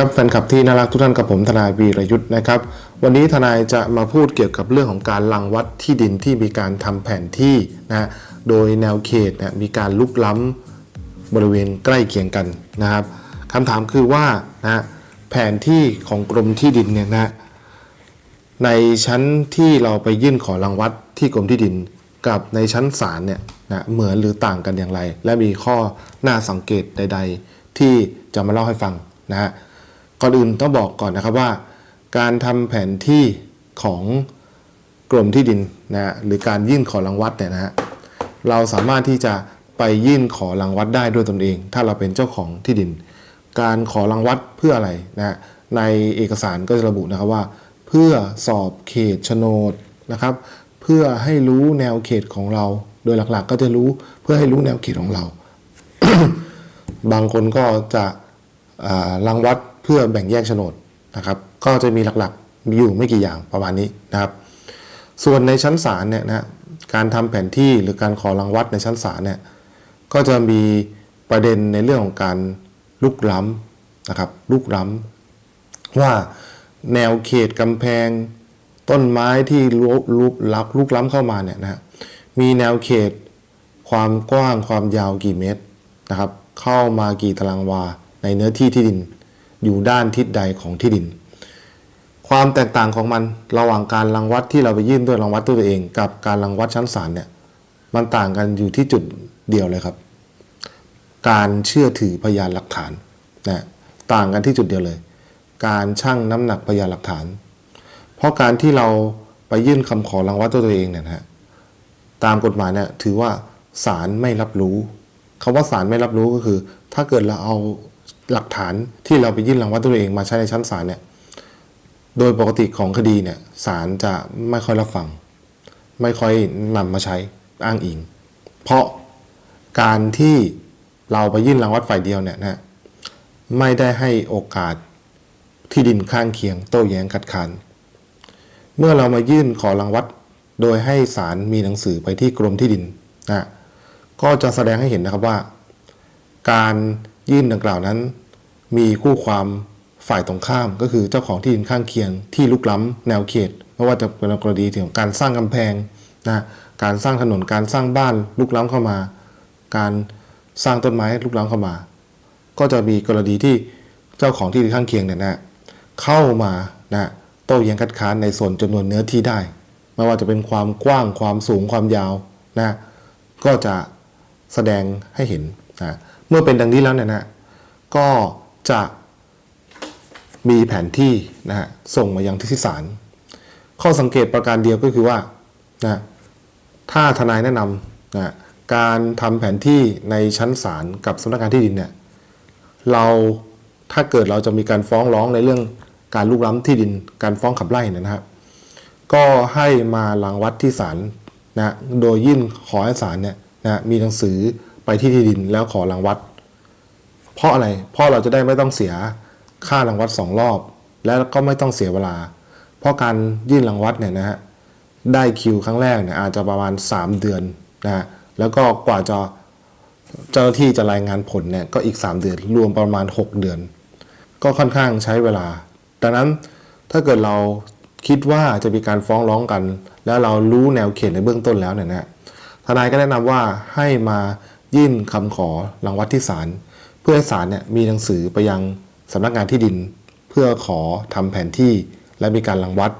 ครับแฟนคลับที่น่ารักทุกท่านกับผมทนายวีรยุทธ์นะครับ วันนี้ทนายจะมาพูดเกี่ยวกับเรื่องของการลังวัดที่ดินที่มีการทำแผนที่นะโดยแนวเขตนะมีการลุกล้ำบริเวณใกล้เคียงกันนะครับคำถามคือว่านะแผนที่ของกรมที่ดินเนี่ยนะในชั้นที่เราไปยื่นขอรังวัดที่กรมที่ดินกับในชั้นศาลเนี่ยนะเหมือนหรือต่างกันอย่างไร และมีข้อน่าสังเกตใด ๆ ที่จะมาเล่าให้ฟังนะฮะ ก่อนอื่นต้องบอกก่อนนะครับว่า การทำแผนที่ของกรมที่ดินนะฮะหรือการยื่นขอรังวัดเนี่ยนะฮะเราสามารถที่จะไปยื่นขอรังวัดได้ด้วยตนเอง ถ้าเราเป็นเจ้าของที่ดิน การขอรังวัดเพื่ออะไรนะฮะในเอกสารก็จะระบุนะครับว่า เพื่อสอบเขตโฉนดนะครับ เพื่อให้รู้แนวเขตของเรา โดยหลักๆ ก็จะรู้เพื่อให้รู้แนวเขตของเรา บางคนก็จะรังวัด พื่อแบ่งแยกโฉนดนะครับ ก็จะมีหลักๆมีอยู่ไม่กี่อย่างประมาณนี้นะครับ ส่วนในชั้นศาลเนี่ยนะการทำแผนที่หรือการขอรังวัดในชั้นศาลเนี่ยก็จะมีประเด็นในเรื่องของการลุกล้ำนะครับลุกล้ำว่าแนวเขตกำแพง ต้นไม้ที่ลุกลุกลับลุกล้ำเข้ามาเนี่ยนะฮะมีแนวเขตความกว้างความยาวกี่เมตรนะครับ เข้ามากี่ตารางวาในเนื้อที่ที่ดิน อยู่ด้านทิศใดของที่ดิน ความแตกต่างของมันระหว่างการรังวัดที่เราไปยื่นด้วยรังวัดตัวเอง กับการรังวัดชั้นศาลเนี่ยมันต่างกันอยู่ที่จุดเดียวเลยครับ การเชื่อถือพยานหลักฐานนะต่างกันที่จุดเดียวเลย การชั่งน้ำหนักพยานหลักฐาน เพราะการที่เราไปยื่นคำขอรังวัดตัวเองเนี่ยนะฮะตามกฎหมายเนี่ยถือว่าศาลไม่รับรู้คำว่าศาลไม่รับรู้ก็คือ ถ้าเกิดเราเอา หลักฐานที่เราไปยื่นรังวัดตัวเองมาใช้ในชั้นศาลเนี่ยโดยปกติของคดีเนี่ยศาลจะไม่ค่อยรับฟัง ไม่ค่อยนำมาใช้อ้างอิง เพราะการที่เราไปยื่นรังวัดฝ่ายเดียวเนี่ยนะไม่ได้ให้โอกาสที่ดินข้างเคียงโต้แย้งคัดค้านเมื่อเรามายื่นขอรังวัดโดยให้ศาลมีหนังสือไปที่กรมที่ดินนะก็จะแสดงให้เห็นนะครับว่า การ ยื่นดังกล่าวนั้น มีคู่ความฝ่ายตรงข้าม ก็คือเจ้าของที่ดินข้างเคียงที่ลุกล้ำแนวเขตไม่ว่าจะเป็นกรณีของการสร้างกำแพงนะการสร้างถนนการสร้างบ้านลุกล้ำเข้ามา การสร้างต้นไม้ลุกล้ำเข้ามา ก็จะมีกรณีที่เจ้าของที่ดินข้างเคียงเนี่ยนะเข้ามานะโต้แย้งคัดค้านในส่วนจำนวนเนื้อที่ได้ไม่ว่าจะเป็นความกว้างความสูงความยาวนะก็จะแสดงให้เห็น นะเมื่อเป็นดังนี้แล้วเนี่ยนะก็จะมีแผนที่นะฮะส่งมายังที่ศาลข้อสังเกตประการเดียวก็คือว่านะถ้าทนายแนะนำนะการทำแผนที่ในชั้นศาลกับสำนักงานที่ดินเนี่ยเราถ้าเกิดเราจะมีการฟ้องร้องในเรื่องการลุกล้ำที่ดิน การฟ้องขับไล่เนี่ยนะครับก็ให้มาหลังวัดที่ศาลนะโดยยื่นขอให้ศาลเนี่ยนะมีหนังสือ ไปที่ที่ดินแล้วขอรังวัด เพราะอะไร เพราะเราจะได้ไม่ต้องเสียค่ารังวัดสองรอบ แล้วก็ไม่ต้องเสียเวลา เพราะการยื่นรังวัดเนี่ยนะฮะได้คิวครั้งแรกเนี่ยอาจจะประมาณ 3 เดือนนะฮะแล้วก็กว่าจะเจ้าหน้าที่จะรายงานผลเนี่ยก็อีก 3 เดือนรวมประมาณ 6 เดือน ก็ค่อนข้างใช้เวลา ดังนั้นถ้าเกิดเราคิดว่าจะมีการฟ้องร้องกัน แล้วเรารู้แนวเขตในเบื้องต้นแล้วเนี่ยนะทนายก็แนะนำว่าให้มา ยื่นคำขอรังวัดที่ศาลเพื่อให้ศาลเนี่ยมีหนังสือไปยังสำนักงานที่ดิน เพื่อขอทำแผนที่และมีการรังวัด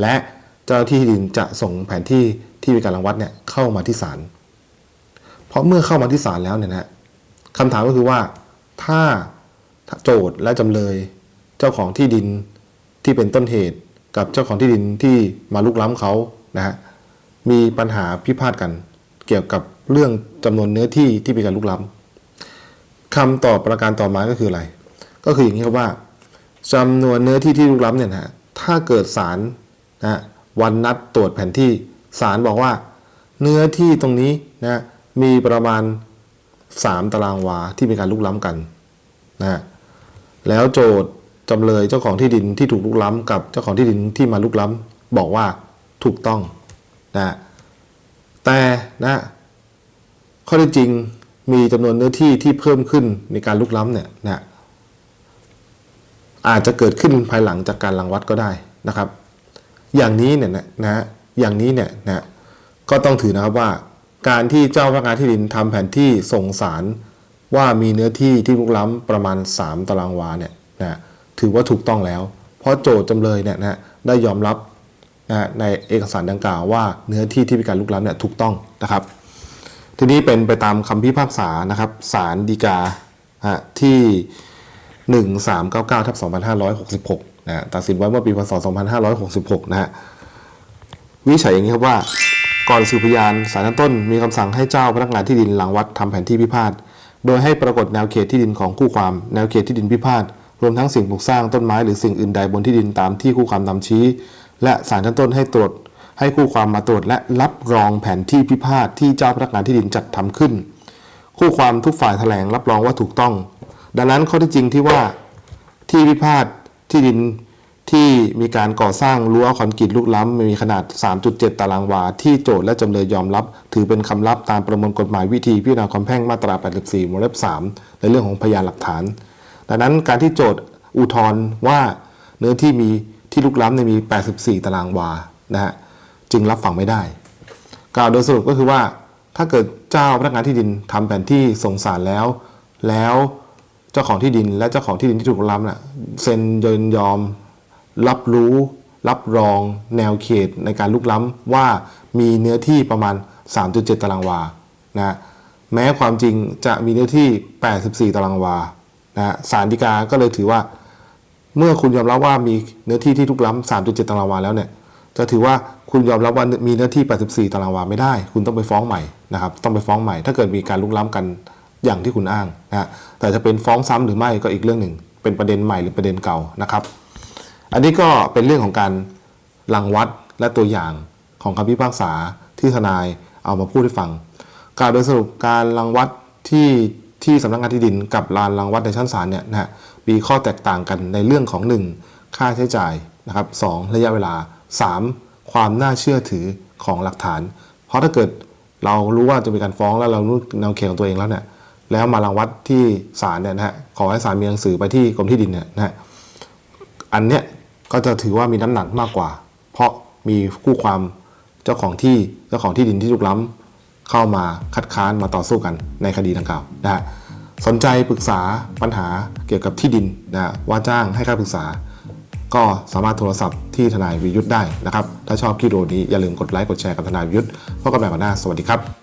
และเจ้าที่ที่ดินจะส่งแผนที่ที่มีการรังวัดเนี่ยเข้ามาที่ศาลเพราะเมื่อเข้ามาที่ศาลแล้วเนี่ยนะคำถามก็คือว่าถ้าโจทย์และจำเลย เจ้าของที่ดินที่เป็นต้นเหตุกับเจ้าของที่ดินที่มาลุกล้ำเขานะฮะมีปัญหาพิพาทกันเกี่ยวกับ เรื่องจำนวนเนื้อที่ที่มีการลุกล้ำคำตอบประการต่อมาก็คืออะไร ก็คืออย่างนี้ครับว่าจำนวนเนื้อที่ที่ลุกล้ำเนี่ยนะฮะถ้าเกิดศาลนะวันนัดตรวจแผนที่ศาลบอกว่า เนื้อที่ตรงนี้นะมีประมาณ 3 ตารางวาที่มีการลุกล้ำกันนะฮะแล้วโจทย์จำเลยเจ้าของที่ดินที่ถูกลุกล้ำกับเจ้าของที่ดินที่มาลุกล้ำบอกว่าถูกต้องนะฮะแต่นะ ข้อท็จจริงมีจำนวนเนื้อที่ที่เพิ่มขึ้นในการลุกล้ำเนี่ยนะอาจจะเกิดขึ้นภายหลังจากการรังวัดก็ได้นะครับ อย่างนี้เนี่ยนะฮะอย่างนี้เนี่ยนะก็ต้องถือนะครับว่าการที่เจ้าพนักงานที่ดินทำแผนที่ส่งสารว่ามีเนื้อที่ที่ลุกล้ำประมาณ 3 ตารางวาเนี่ยนะถือว่าถูกต้องแล้ว เพราะโจทย์จำเลยเนี่ยนะได้ยอมรับนะฮะในเอกสารดังกล่าวว่าเนื้อที่ที่มีการลุกล้ำเนี่ยถูกต้องนะครับ ทีนี้เป็นไปตามคำพิพากษานะครับศาลฎีกาที่ 1399ทับ2566นะฮะตัดสินไว้เมื่อปีพศ 2566 นะฮะวิจัยอย่างนี้ครับว่า ก่อนสืบพยานศาลชั้นต้นมีคำสั่งให้เจ้าพนักงานที่ดินหลังวัดทำแผนที่พิพาทโดยให้ปรากฏแนวเขตที่ดินของคู่ความแนวเขตที่ดินพิพาทรวมทั้งสิ่งปลูกสร้างต้นไม้หรือสิ่งอื่นใดบนที่ดินตามที่คู่ความนำชี้ และศาลชั้นต้นให้ตรวจ ให้คู่ความมาตรวจและรับรองแผนที่พิพาทที่เจ้าพนักงานที่ดินจัดทำขึ้น คู่ความทุกฝ่ายแถลงรับรองว่าถูกต้อง ดังนั้นข้อที่จริงที่ว่าที่พิพาทที่ดินที่มีการก่อสร้างรั้วคอนกรีตลูกล้ำมีขนาด 3.7 ตารางวา ที่โจทย์และจำเลยยอมรับ ถือเป็นคำรับตามประมวลกฎหมายวิธีพิจารณาความแพ่งมาตรา 84วงเล็บ 3 ในเรื่องของพยานหลักฐาน ดังนั้นการที่โจทย์อุทธรณ์ว่าเนื้อที่มีที่ลุกล้ำเนี่ยมี 84 ตารางวานะฮะ จึงรับฟังไม่ได้ กล่าวโดยสรุปก็คือว่า ถ้าเกิดเจ้าพนักงานที่ดินทำแผนที่ส่งสารแล้ว แล้วเจ้าของที่ดินและเจ้าของที่ดินที่ถูกล้ำน่ะเซ็นยินยอม รับรู้ รับรอง แนวเขตในการลุกล้ำว่ามีเนื้อที่ประมาณ 3.7 ตารางวานะแม้ความจริงจะมีเนื้อที่ 84 ตารางวานะศาลฎีกาก็เลยถือว่า เมื่อคุณยอมรับว่ามีเนื้อที่ที่ลุกล้ำ3.7 ตารางวาแล้วเนี่ย จะถือว่าคุณยอมรับว่ามีเนื้อที่ 84 ตารางวาไม่ได้ คุณต้องไปฟ้องใหม่นะครับ ต้องไปฟ้องใหม่ ถ้าเกิดมีการลุกล้ำกันอย่างที่คุณอ้างนะฮะแต่จะเป็นฟ้องซ้ำหรือไม่ก็อีกเรื่องหนึ่ง เป็นประเด็นใหม่หรือประเด็นเก่านะครับ อันนี้ก็เป็นเรื่องของการรังวัดและตัวอย่างของคำพิพากษาที่ทนายเอามาพูดให้ฟังกล่าวโดยสรุปการรังวัดที่ที่สำนักงานที่ดินกับลานรังวัดในชั้นศาลเนี่ยนะฮะมีข้อแตกต่างกันในเรื่องของ 1. ค่าใช้จ่ายนะครับสองระยะเวลา 3. ความน่าเชื่อถือของหลักฐาน เพราะถ้าเกิดเรารู้ว่าจะมีการฟ้องแล้วเรารู้แนวเขตของตัวเองแล้วเนี่ยแล้วมารังวัดที่ศาลเนี่ยนะฮะขอให้ศาลมีหนังสือไปที่กรมที่ดินเนี่ยนะฮะอันเนี้ยก็จะถือว่ามีน้ำหนักมากกว่า เพราะมีคู่ความเจ้าของที่เจ้าของที่ดินที่ลุกล้ำเข้ามาคัดค้านมาต่อสู้กันในคดีดังกล่าวนะฮะสนใจปรึกษาปัญหาเกี่ยวกับที่ดินนะฮะว่าจ้างให้ค่าปรึกษา ก็สามารถโทรศัพท์ที่ทนายวิยุทธ์ได้นะครับ ถ้าชอบคลิปวิดีโอนี้อย่าลืมกดไลค์กดแชร์กับทนายวิยุทธ์พบกันใหม่วันหน้าสวัสดีครับ